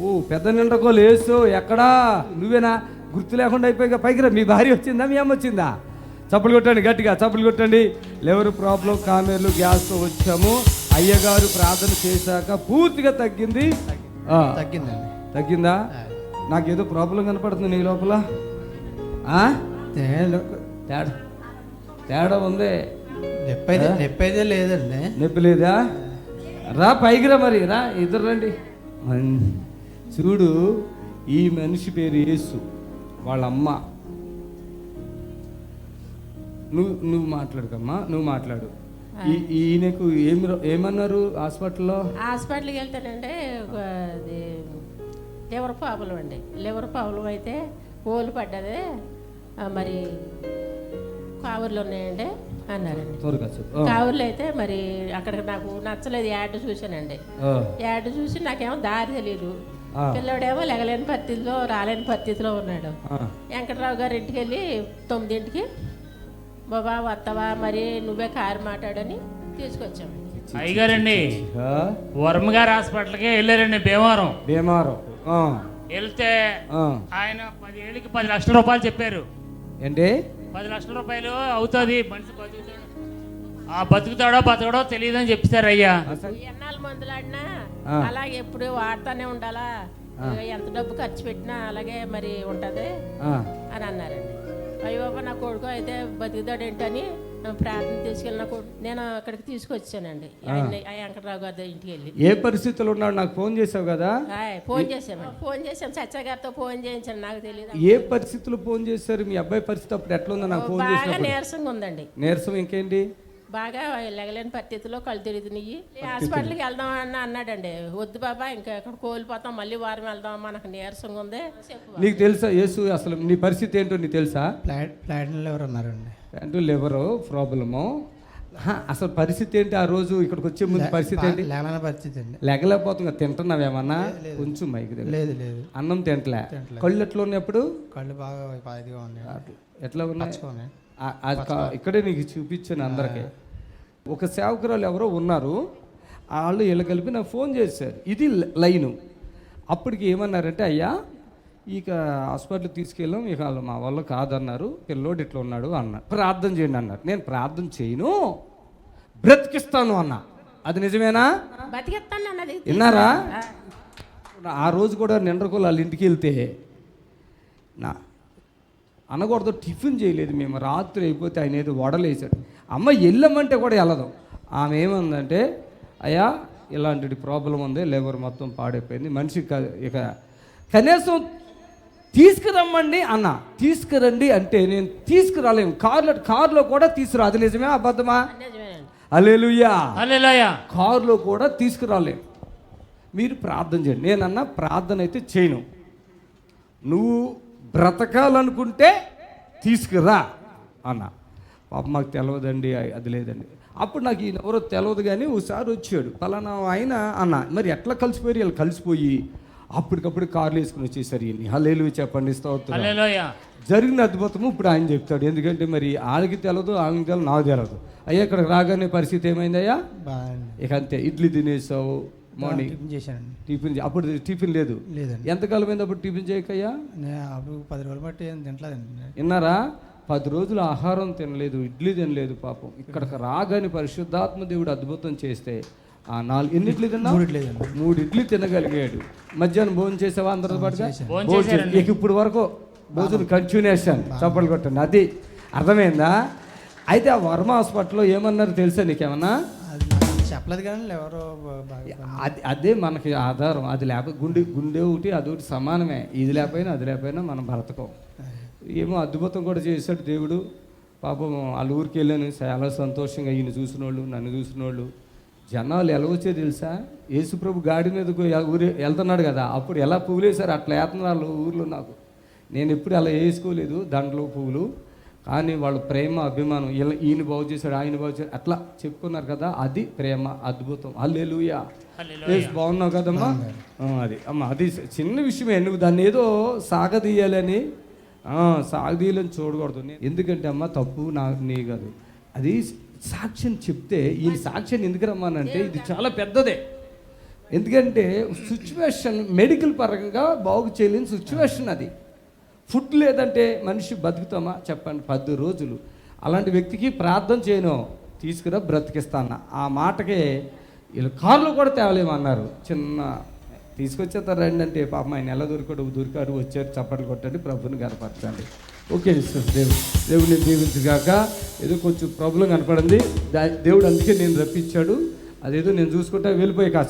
ఓ పెద్ద నిండకో లేసు ఎక్కడా? నువ్వేనా? గుర్తు లేకుండా అయిపోయి పైకి రా. మీ భార్య వచ్చిందా? మీ అమ్మ వచ్చిందా? చప్పులు కొట్టండి గట్టిగా చప్పులు కొట్టండి. లెవర్ ప్రాబ్లం కామెర్లు గ్యాస్తో వచ్చాము. అయ్యగారు ప్రార్థన చేశాక పూర్తిగా తగ్గింది. తగ్గిందండి. తగ్గిందా? నాకేదో ప్రాబ్లం కనపడుతుంది నీ లోపల? తేడా. తేడా. ఉంది. నొప్పి అయితే నొప్పి అయితే లేదండి. నొప్పి లేదా? రా పైకి రా మరి. రా ఇద్దరు రండి. చూడు ఈ మనిషి పేరు యేసు వాళ్ళ అమ్మ నువ్వు నువ్వు మాట్లాడుకమ్మా నువ్వు మాట్లాడు. ఈయనకు ఏమి ఏమన్నారు హాస్పిటల్లో? హాస్పిటల్కి వెళ్తానంటే లివర్ ప్రాబ్లం అండి. లివర్ ప్రాబ్లం అయితే ఓలు పడ్డది మరి కావుర్లు ఉన్నాయండి అన్నారండి కావుర్లు అయితే మరి అక్కడికి నాకు నచ్చలేదు యాడ్ చూశానండి. యాడ్ చూసి నాకేమో దారి తెలియదు ఆ. పిల్లడేమో లెగలేని పరిస్థితిలో రాలేని పరిస్థితిలో ఉన్నాడు. వెంకట్రావు గారి ఇంటికి వెళ్ళి తొమ్మిదింటికి బాబా వస్తావా మరి నువ్వే కారు మాట్లాడని తీసుకొచ్చామండి అయ్యగారండి ఆ, వర్మ గారి హాస్పిటల్కి వెళ్ళారండి భీమవరం. భీమారం ఆ, వెళ్తే. ఆయన పది ఏళ్ళకి పది లక్షల రూపాయలు చెప్పారు. ఏంటి? పది లక్షల రూపాయలు అవుతుంది మనిషి బతుకుతాడు. ఆ బతుకుతాడో బతకడో తెలియదని చెప్తారు అయ్యా. ఎన్నాళ్ళు మందులాడినా. అలాగే ఎప్పుడు వాడుతూనే ఉండాలా? ఎంత డబ్బు ఖర్చు పెట్టినా అలాగే మరి ఉంటది అని అన్నారండి. అయ్యో బాబా నా కొడుకు అయితే బతుకుతాడేంటని ప్రార్థన తీసుకెళ్ళిన కొడుకు నేను అక్కడికి తీసుకొచ్చానండి. వెంకటరావు గారి ఇంటికి వెళ్ళి. ఏ పరిస్థితుల్లో ఉన్నాడు? నాకు ఫోన్ చేసావు కదా. ఆయ్, ఫోన్ చేసామండి ఫోన్ చేసాం సత్య గారితో ఫోన్ చేయించాను నాకు తెలియదు ఏ పరిస్థితుల్లో ఫోన్ చేశారు? మీ అబ్బాయి పరిస్థితి అప్పుడు ఎట్లా ఉందో నాకు ఫోన్ బాగా నీరసంగా ఉందండి. నీరసం ఇంకేంటి? బాగా లెగలేని పరిస్థితిలో కళ్ళు తిరుగుతున్నాయి. హాస్పిటల్కి వెళ్దాం అని అన్నాడండి. వద్దు బాబా ఇంకా ఎక్కడ కోల్పోతాం మళ్ళీ వారం వెళ్దాం మనకు నీరసంగా ఉంది. నీకు తెలుసా యేసు అసలు నీ పరిస్థితి ఏంటో నీకు తెలుసా? ప్లాట్ ప్లాటిన్లో ఎవరు ఉన్నారండి? అంటే లివరు ప్రాబ్లము. అసలు పరిస్థితి ఏంటి? ఆ రోజు ఇక్కడికి వచ్చే ముందు పరిస్థితి ఏంటి? లేలని పరిస్థితి అండి. లెగలేకపోతున్నా తింటున్నావేమన్నా కొంచెం మైక్ లేదు లేదు. అన్నం తింటలే. కళ్ళు ఎట్లా ఉన్నప్పుడు కళ్ళు బాగా ఉన్నాయి. ఎట్లా ఉన్నాయి? ఇక్కడే నీకు చూపించాను అందరికీ. ఒక సేవకురాలు ఎవరో ఉన్నారు. వాళ్ళు వీళ్ళు కలిపి నాకు ఫోన్ చేశారు. ఇది లైను. అప్పటికి ఏమన్నారంటే అయ్యా ఇక హాస్పిటల్కి తీసుకెళ్ళాం. ఇక వాళ్ళు మా వాళ్ళు కాదన్నారు. పిల్లోడు ఇట్లా ఉన్నాడు అన్నారు. ప్రార్థన చేయండి అన్నారు. నేను ప్రార్థన చేయను. బ్రతికిస్తాను అన్న. అది నిజమేనా? విన్నారా? ఆ రోజు కూడా నిండ్రకోలు వాళ్ళ ఇంటికి వెళ్తే నా అనకూడదు టిఫిన్ చేయలేదు మేము. రాత్రి అయిపోతే ఆయన ఏదో వడలేసాడు అమ్మ వెళ్ళమంటే కూడా వెళ్ళదు ఆమె ఏమందంటే అయ్యా ఇలాంటి ప్రాబ్లం ఉంది లేబర్ మొత్తం పాడైపోయింది మనిషి ఇక కనీసం తీసుకురమ్మండి అన్న. తీసుకురండి అంటే నేను తీసుకురాలేము కార్లో కార్లో కూడా తీసుకురా అది నిజమే అబద్ధమా? అలేలుయ్యా కారులో కూడా తీసుకురాలేం మీరు ప్రార్థన చేయండి నేనన్నా ప్రార్థన అయితే చేయను. నువ్వు బ్రతకాలనుకుంటే తీసుకురా అన్న. మాకు తెలియదండి అది లేదండి. అప్పుడు నాకు ఈయన ఎవరో తెలియదు కానీ ఒకసారి వచ్చాడు. పలానా ఆయన అన్న మరి ఎట్లా కలిసిపోయి వీళ్ళు కలిసిపోయి. అప్పటికప్పుడు కార్లు వేసుకుని వచ్చేసరి ఈయన్ని. హలేలు చెప్పండి స్తోత్రం. జరిగిన అద్భుతము ఇప్పుడు ఆయన చెప్తాడు. ఎందుకంటే మరి వాళ్ళకి తెలియదు ఆమెకి తెలియదు నాకు తెలియదు అయ్యా ఇక్కడికి రాగానే పరిస్థితి ఏమైందయ్యా? ఇక అంతే ఇడ్లీ తినేసావు మార్నింగ్. టిఫిన్ చేశానండి. టిఫిన్ అప్పుడు టిఫిన్ లేదు. లేదండి. ఎంతకాలం అయింది అప్పుడు టిఫిన్ చేయకయ్యా? అప్పుడు పది రోజులు బట్టి తింటలేదండి విన్నారా? పది రోజులు ఆహారం తినలేదు ఇడ్లీ తినలేదు పాపం. ఇక్కడికి రాగానే పరిశుద్ధాత్మ దేవుడు అద్భుతం చేస్తే ఆ నాలుగు ఎన్ని ఇడ్లీ తిన్నా మూడు ఇడ్లీ తిన్నాను. మూడు ఇడ్లీ తినగలిగాడు. మధ్యాహ్నం భోజనం చేసావా అందరితో పాటుగా? భోజనం చేసి- ఇక ఇప్పుడు వరకు భోజనం కంటిన్యూషన్ చప్పట్లు కొట్టండి. అది అర్థమైందా? అయితే ఆ వర్మ హాస్పిటల్లో ఏమన్నారు తెలుసా నీకేమన్నా? అది నాకు చెప్పలేదు కానీ ఎవరో అది అదే మనకి ఆధారం. అది లేకపోతే గుండె గుండె ఒకటి అది ఒకటి సమానమే. ఇది లేకపోయినా అది లేకపోయినా మనం బ్రతకం. ఏమో అద్భుతం కూడా చేశాడు దేవుడు. పాపం వాళ్ళ ఊరికి వెళ్ళాను. చాలా సంతోషంగా ఈయన చూసిన వాళ్ళు నన్ను చూసిన వాళ్ళు జనాలు ఎలా వచ్చే తెలుసా? యేసుప్రభు గాడి మీద ఊరి వెళ్తున్నాడు కదా. అప్పుడు ఎలా పువ్వులు వేశారు? అట్లా వేస్తున్నారు ఊర్లో నాకు. నేను ఎప్పుడు అలా వేసుకోలేదు దండలు పువ్వులు. కానీ వాళ్ళ ప్రేమ అభిమానం ఇలా ఈయన బాగు చేశాడు ఆయన బాగు చేశాడు అట్లా చెప్పుకున్నారు కదా. అది ప్రేమ అద్భుతం. అల్లెలుయా ఏసు బాగున్నావు కదమ్మా? ఆ, అది. అమ్మ అది చిన్న విషయమే. నువ్వు దాన్ని ఏదో సాగదీయాలని ఆ, చూడకూడదు. ఎందుకంటే అమ్మ తప్పు నా నీ కాదు. అది సాక్ష్యం చెప్తే ఈ సాక్ష్యం ఎందుకు రమ్మానంటే ఇది చాలా పెద్దదే. ఎందుకంటే సిచ్యువేషన్ మెడికల్ పరంగా బాగు చేయలేని సిచ్యువేషన్ అది. ఫుడ్ లేదంటే మనిషి బతుకుతామా? చెప్పండి. పది రోజులు. అలాంటి వ్యక్తికి ప్రార్థన చేయను. తీసుకురా బ్రతికిస్తాను? ఆ మాటకే వీళ్ళు కార్లు కూడా తేవలేమన్నారు. చిన్న తీసుకొచ్చేస్తారు రండి అంటే పాపం ఆయన ఎలా దొరికాడు దొరికాడు వచ్చారు చప్పట్లు కొట్టండి ప్రభుని కనపరచండి. ఓకే సార్ దేవుడు. దేవుడిని దీవించగాక ఏదో కొంచెం ప్రాబ్లం కనపడింది. దేవుడు అందుకే నేను రప్పించాడు. అదేదో నేను చూసుకుంటా వెళ్ళిపోయి కాస్త